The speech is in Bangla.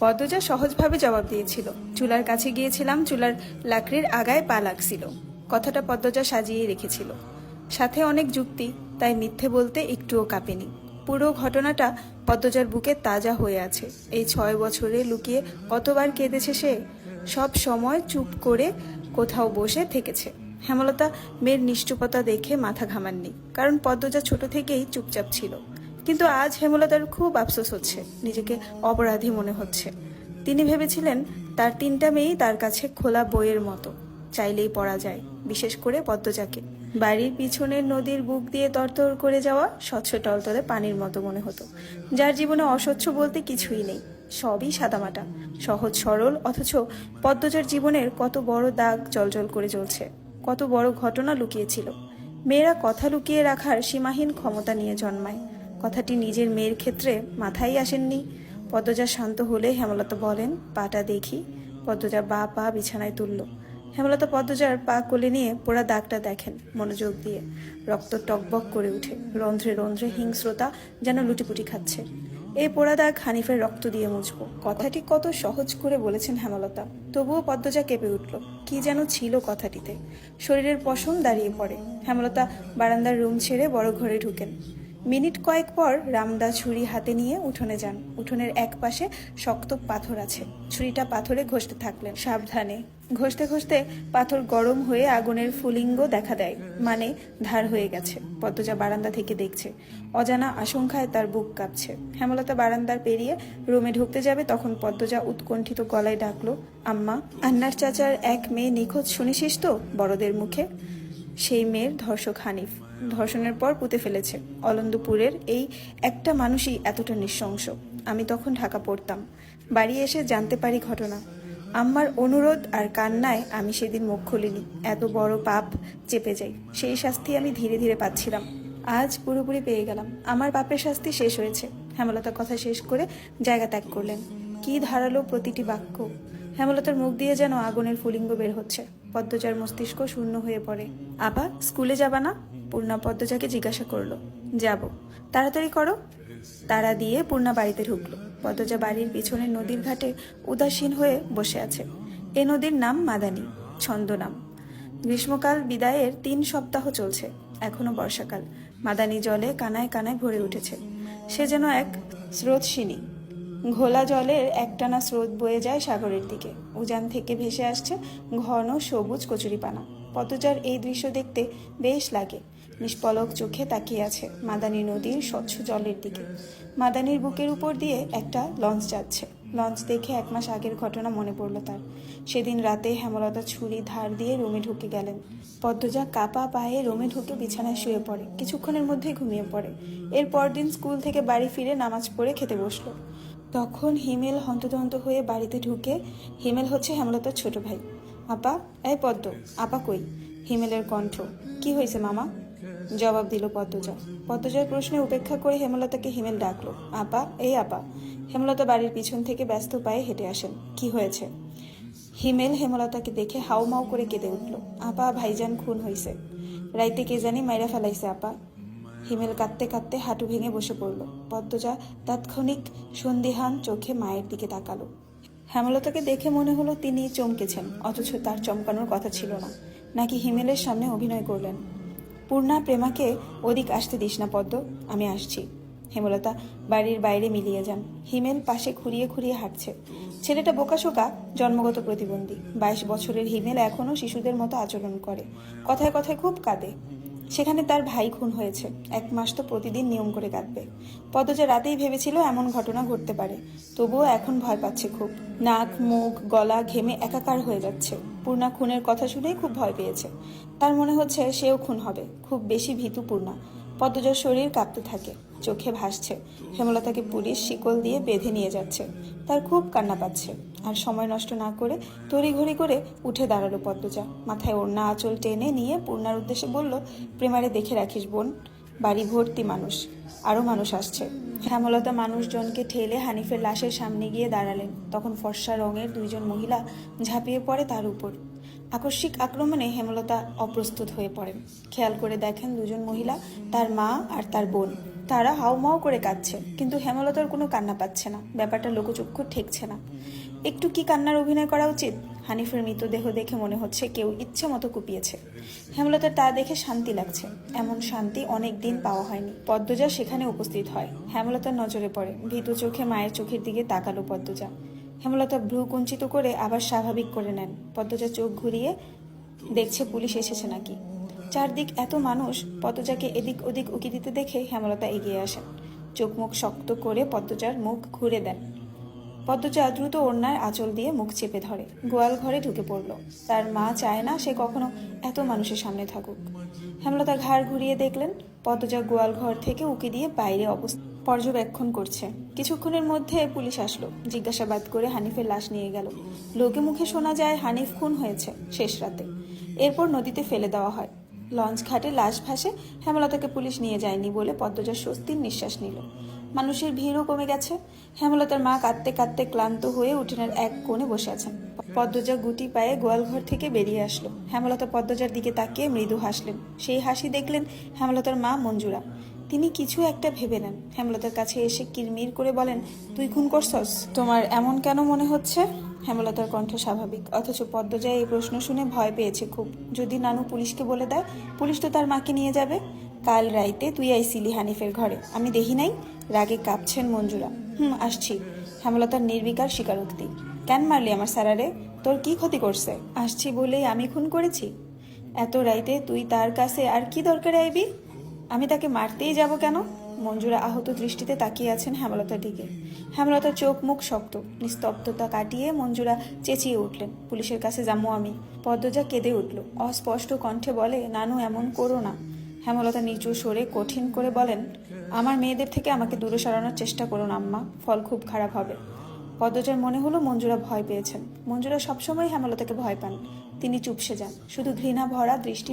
পদ্মজা সহজভাবে জবাব দিয়েছিল। চুলার কাছে গিয়েছিলাম, চুলার লাকড়ির আগায় পা লাগছিল। কথাটা পদ্মজা সাজিয়ে রেখেছিল। সাথে অনেক যুক্তি, তাই মিথ্যে বলতে একটুও কাঁপেনি। পুরো ঘটনাটা পদ্মজার বুকে তাজা হয়ে আছে। এই ছয় বছরে লুকিয়ে কতবার কেঁদেছে সে? সব সময় চুপ করে কোথাও বসে থেকেছে। হেমলতা মেয়ের নিশ্চুপতা দেখে মাথা ঘামাননি, কারণ পদ্মজা ছোট থেকেই চুপচাপ ছিল। কিন্তু আজ হেমলতার খুব আফসোস হচ্ছে, নিজেকে অপরাধী মনে হচ্ছে। তিনি ভেবেছিলেন, তার তিনটা মেয়েই তার কাছে খোলা বইয়ের মতো, চাইলেই পড়া যায়, বিশেষ করে পদ্মজাকে। বাড়ির পিছনের নদীর বুক দিয়ে তরতর করে যাওয়া স্বচ্ছ টলতলে পানির মতো মনে হতো। যার জীবনে অস্বচ্ছ বলতে কিছুই নেই, সবই সাদামাটা, সহজ সরল, অথচ পদ্মজার জীবনের কত বড় দাগ জলজল করে চলছে কত বড় ঘটনা লুকিয়েছিল। মেয়েরা কথা লুকিয়ে রাখার সীমাহীন ক্ষমতা নিয়ে জন্মায়। কথাটি নিজের মেয়ের ক্ষেত্রে মাথায় আসেননি। পদ্মজা শান্ত হলে হেমলতা বলেন, পাটা দেখি। পদ্মজা বা পা বিছানায় তুলল। হেমলতা পদ্মজার পা কোলে নিয়ে পোড়া দাগটা দেখেন মনোযোগ দিয়ে। রক্ত টকবক করে উঠে রন্ধ্রে রন্ধ্রে হিংস্রতা যেন লুটিপুটি খাচ্ছে। এই পোড়া দাগ হানিফের রক্ত দিয়ে মুছবো। কথাটি কত সহজ করে বলেছেন হেমলতা। তবুও পদ্মজা কেঁপে উঠল, কি যেন ছিল কথাটিতে? শরীরের পশম দাঁড়িয়ে পড়ে। হেমলতা বারান্দার রুম ছেড়ে বড় ঘরে ঢুকেন। মিনিট কয়েক পর রামদা ছুরি হাতে নিয়ে উঠোনে যান। উঠোনের এক পাশে শক্ত পাথর আছে। ছুরিটা পাথরে ঘষতে থাকলেন। সাবধানে। ঘষতে ঘষতে পাথর গরম হয়ে আগুনের ফুলিঙ্গ দেখা দেয়। মানে ধার হয়ে গেছে। পদ্মজা বারান্দা থেকে দেখছে। অজানা আশঙ্কায় তার বুক কাঁপছে। হেমলতা বারান্দার পেরিয়ে রুমে ঢুকতে যাবে তখন পদ্মজা উৎকণ্ঠিত গলায় ডাকলো, আম্মা, আন্নার চাচার এক মেয়ে নিখোঁজ শুনেছিস তো বড়দের মুখে? সেই মেয়ের ধর্ষক হানিফ। ধর্ষণের পর পুঁতে ফেলেছে। অলন্দপুরের এই একটা মানুষই এতটা নৃশংস। আমি তখন ঢাকা পড়তাম। বাড়ি এসে জানতে পারি ঘটনা। আম্মার অনুরোধ আর কান্নায় আমি সেদিন মুখ খুলিনি। এত বড় পাপ চেপে যাই। সেই শাস্তি আমি ধীরে ধীরে পাচ্ছিলাম। আজ পুরোপুরি পেয়ে গেলাম। আমার পাপের শাস্তি শেষ হয়েছে। হেমলতা কথা শেষ করে জায়গা ত্যাগ করলেন। কি ধারালো প্রতিটি বাক্য। হেমলতার মুখ দিয়ে যেন আগুনের ফুলিঙ্গ বের হচ্ছে। পদ্মজার মস্তিষ্ক শূন্য হয়ে পড়ে। আবা স্কুলে যাবা না? পূর্ণা পদ্মজাকে জিজ্ঞাসা করল। যাব। তাড়াতাড়ি করো। তারা দিয়ে পূর্ণা বাড়িতে ঢুকলো। পদ্মজা বাড়ির পিছনের নদীর ঘাটে উদাসীন হয়ে বসে আছে। এ নদীর নাম মাদানী, ছন্দ নাম। গ্রীষ্মকাল বিদায়ের তিন সপ্তাহ চলছে, এখনও বর্ষাকাল। মাদানী জলে কানায় কানায় ভরে উঠেছে। সে যেন এক স্রোতসিনী। ঘোলা জলের একটানা স্রোত বয়ে যায় সাগরের দিকে। উজান থেকে ভেসে আসছে ঘন সবুজ কচুরিপানা। পদচার এই দৃশ্য দেখতে বেশ লাগে। নিষ্পলক চোখে তাকিয়ে আছে মাদানী নদীর স্বচ্ছ জলের দিকে। মাদানীর বুকের উপর দিয়ে একটা লঞ্চ যাচ্ছে। লঞ্চ দেখে এক মাস আগের ঘটনা মনে পড়ল তার। সেদিন রাতে হেমলতা ছুরি ধার দিয়ে রুমে ঢুকে গেলেন। পদ্মজা কাপা পায়ে রুমে ঢুকে বিছানায় শুয়ে পড়ে। কিছুক্ষণের মধ্যেই ঘুমিয়ে পড়ে। এর পরদিন স্কুল থেকে বাড়ি ফিরে নামাজ পড়ে খেতে বসল। তখন হিমেল হন্তদন্ত হয়ে বাড়িতে ঢুকে, হিমেল হচ্ছে হেমলতার ছোট ভাই। আপা, এই পদ্ম, আপা কই? হিমেলের কণ্ঠ, কি হয়েছে মামা? জবাব দিল পদ্মজা। পদ্মজার প্রশ্নে উপেক্ষা করে হেমলতাকে হিমেল ডাকলো। আপা, এই আপা। হেমলতা বাড়ির পিছন থেকে ব্যস্ত পায়ে হেঁটে আসেন। কি হয়েছে? হিমেল হেমলতাকে দেখে হাউমাউ করে কেঁদে উঠল। আপা, ভাইজান খুন হইছে। রাইতে কে জানি মাইরা ফেলাইছে, আপা। হিমেল কাঁদতে কাঁদতে হাঁটু ভেঙে বসে পড়ল। পদ্মজা তাৎক্ষণিক সন্দিহান চোখে মায়ের দিকে তাকালো। হেমলতাকে দেখে মনে হলো তিনি চমকেছেন, অথচ তার চমকানোর কথা ছিল না। নাকি হিমেলের সামনে অভিনয় করলেন? পূর্ণা, প্রেমাকে ওদিক আসতে দিস না পদ্ম, আমি আসছি। হেমলতা বাড়ির বাইরে মিলিয়ে যান। হিমেল পাশে খুঁড়িয়ে খুঁড়িয়ে হাঁটছে। ছেলেটা বোকাশোকা জন্মগত প্রতিবন্ধী। বাইশ বছরের হিমেল এখনও শিশুদের মতো আচরণ করে। কথায় কথায় খুব কাঁদে। সেখানে তার ভাই খুন হয়েছে। এক মাস তো প্রতিদিন নিয়ম করে কাঁদবে। পদজা রাতেই ভেবেছিল এমন ঘটনা ঘটতে পারে। তবুও এখন ভয় পাচ্ছে খুব। নাক, মুখ, গলা ঘেমে একাকার হয়ে যাচ্ছে। পূর্ণা খুনের কথা শুনেই খুব ভয় পেয়েছে। তার মনে হচ্ছে সেও খুন হবে। খুব বেশি ভীতু পূর্ণা। পদ্মজার শরীর কাঁপতে থাকে। চোখে ভাসছে। হেমলতাকে পুলিশ শিকল দিয়ে বেঁধে নিয়ে যাচ্ছে। তার খুব কান্না পাচ্ছে। আর সময় নষ্ট না করে তড়িঘড়ি করে উঠে দাঁড়াল পদ্মজা। মাথায় ওড়না আঁচল টেনে নিয়ে পূর্ণার উদ্দেশ্যে বলল, প্রেমারে দেখে রাখিস বোন, বাড়ি ভর্তি মানুষ আরও মানুষ আসছে। হেমলতা মানুষজনকে ঠেলে হানিফের লাশের সামনে গিয়ে দাঁড়ালেন। তখন ফর্সা রঙের দুইজন মহিলা ঝাঁপিয়ে পড়ে তার উপর। আকস্মিক আক্রমণে হেমলতা অপ্রস্তুত হয়ে পড়েন। খেয়াল করে দেখেন দুজন মহিলা, তার মা আর তার বোন। তারা হাউমাউ করে কাঁদছে, কিন্তু হেমলতার কোনো কান্না পাচ্ছে না। ব্যাপারটা লোকচক্ষু ঠেকছে না। একটু কি কান্নার অভিনয় করা উচিত? হানিফের মৃতদেহ দেখে মনে হচ্ছে কেউ ইচ্ছে মতো কুপিয়েছে। হেমলতার তা দেখে শান্তি লাগছে। এমন শান্তি অনেক দিন পাওয়া হয়নি। পদ্মজা সেখানে উপস্থিত হয়। হেমলতার নজরে পড়ে। ভীত চোখে মায়ের চোখের দিকে তাকালো পদ্মজা। হেমলতা ভ্রু কুঞ্চিত করে আবার স্বাভাবিক করে নেন। পদ্মজা চোখ ঘুরিয়ে দেখছে পুলিশ এসেছে নাকি। চারদিক এত মানুষ, পদ্মজাকে এদিক ওদিক উকি দিতে দেখে হেমলতা এগিয়ে আসেন। চোখ মুখ শক্ত করে পদ্মজার মুখ ঘুরে দেন। পদ্মজা দ্রুত ওড়নার আঁচল দিয়ে মুখ চেপে ধরে। গোয়াল ঘরে ঢুকে পড়ল। তার মা চায় না সে কখনো এত মানুষের সামনে থাকুক। হেমলতা ঘাড় ঘুরিয়ে দেখলেন, পদ্মজা গোয়াল ঘর থেকে উকি দিয়ে বাইরে অবস্থা পর্যবেক্ষণ করছে। কিছুক্ষণের মধ্যে পুলিশ আসলো। জিজ্ঞাসাবাদ করে হানিফের লাশ নিয়ে গেল। লোকে মুখে শোনা যায়, হানিফ খুন হয়েছে শেষ রাতে। এরপর নদীতে ফেলে দেওয়া হয়। লঞ্চ ঘাটে লাশ ভাসে হেমলতাকে পুলিশ নিয়ে যায়নি বলে পদ্মজা স্বস্তির নিঃশ্বাস নিল। মানুষের ভিড়ও কমে গেছে। হেমলতার মা কাঁদতে কাঁদতে ক্লান্ত হয়ে উঠোনের এক কোণে বসে আছেন। পদ্মজা গুটি পায়ে গোয়ালঘর থেকে বেরিয়ে আসলো। হেমলতা পদ্মজার দিকে তাকিয়ে মৃদু হাসলেন। সেই হাসি দেখলেন হেমলতার মা মঞ্জুরা। তিনি কিছু একটা ভেবে নেন। হেমলতার কাছে এসে কিরমির করে বলেন, তুই খুন করছস? তোমার এমন কেন মনে হচ্ছে? হেমলতার কণ্ঠ স্বাভাবিক, অথচ পদ্মজা এই প্রশ্ন শুনে ভয় পেয়েছে খুব। যদি নানু পুলিশকে বলে দেয়, পুলিশ তো তার মাকে নিয়ে যাবে। কাল রাইতে তুই আইসিলি হানিফের ঘরে। আমি দেখি নাই, রাগে কাঁপছেন মঞ্জুরা। হুম, আসছি। হেমলতার নির্বিকার স্বীকারোক্তি, কেন মারলি আমার স্যারারে তোর কি ক্ষতি করছে? আসছি বলেই আমি খুন করেছি? এত রাইতে তুই তার কাছে আর কি দরকারে আইবি? আমি তাকে মারতেই যাব কেন? মঞ্জুরা আহত দৃষ্টিতে তাকিয়ে আছেন হেমলতার দিকে। হেমলতার চোখ মুখ শক্ত, নিস্তব্ধতা কাটিয়ে মঞ্জুরা চেঁচিয়ে উঠলেন। পুলিশের কাছে যাব আমি। পদ্মজা কেঁদে উঠল। অস্পষ্ট কণ্ঠে বলে, নানু, এমন করো না। হেমলতা নিচু সরে কঠিন করে বলেন, আমার মেয়েদের থেকে আমাকে দূরে সরানোর চেষ্টা করুন, আম্মা। ফল খুব খারাপ হবে। পদ্মজার মনে হলো মঞ্জুরা ভয় পেয়েছেন। মঞ্জুরা সবসময় হেমলতাকে ভয় পান। তিনি চুপসে যান। শুধু ঘৃণা ভরা দৃষ্টি